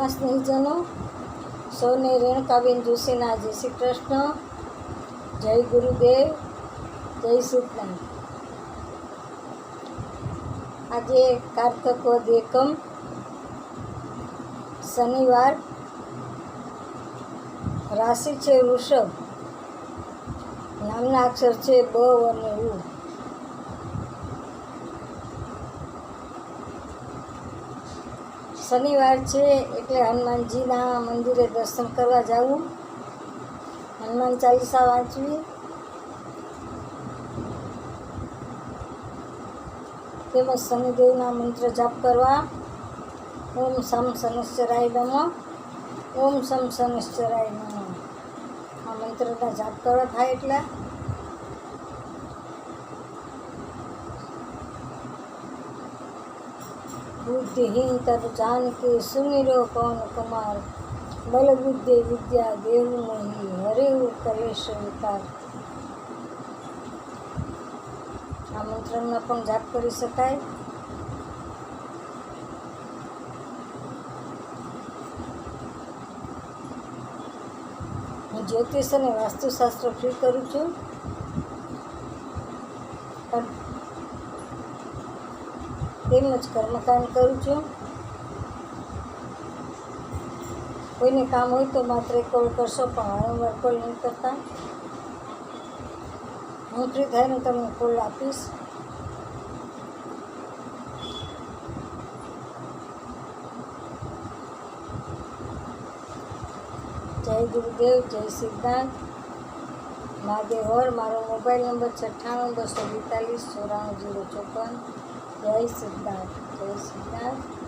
વાલના સ્નેહીજનો સૌને રેણકાબેન જોશીના જય શ્રી કૃષ્ણ, જય ગુરુદેવ, જય સિદ્ધાંત આજે કારતક વદ એકમ, શનિવાર, રાશિ છે વૃષભ, નામના અક્ષર છે બ અને ઉ. શનિવાર છે એટલે હનુમાનજીના મંદિરે દર્શન કરવા જવું. હનુમાન ચાલીસા વાંચવી. તેમજ શનિદેવના મંત્ર જાપ કરવા. ઓમ સમ શનિશ્ચરાય નમો. ઓમ સમ શનિશ્ચરાય નમો. આ મંત્રના જાપ કરવા થાય એટલે. બુદ્ધિહીન તર જાનકી સુમિરો પવન કુમાર? બલ બુદ્ધિ વિદ્યા દેવ મોહી હરેવ કરેશ વિકાર. આ મંત્રનો પણ જાપ કરી શકાય. હું જ્યોતિષ અને વાસ્તુશાસ્ત્ર ફ્રી કરું છું. પણ તેમજ કર્મકાંડ કરું છું. કોઈને કામ હોય તો માત્ર કોલ કરશો, પણ વારંવાર કોલ નહીં કરતા. હું ફ્રી થાય તમને કોલ આપીશ. જય ગુરુદેવ, જય સિદ્ધાંત. મહાદેવ હર, મારો મોબાઈલ નંબર છઠ્ઠાણું, બસો બેતાલીસ, ચોરાણું, જીરો ચોપન. જય સિદ્ધાર્થ જય સિદ્ધાર્થ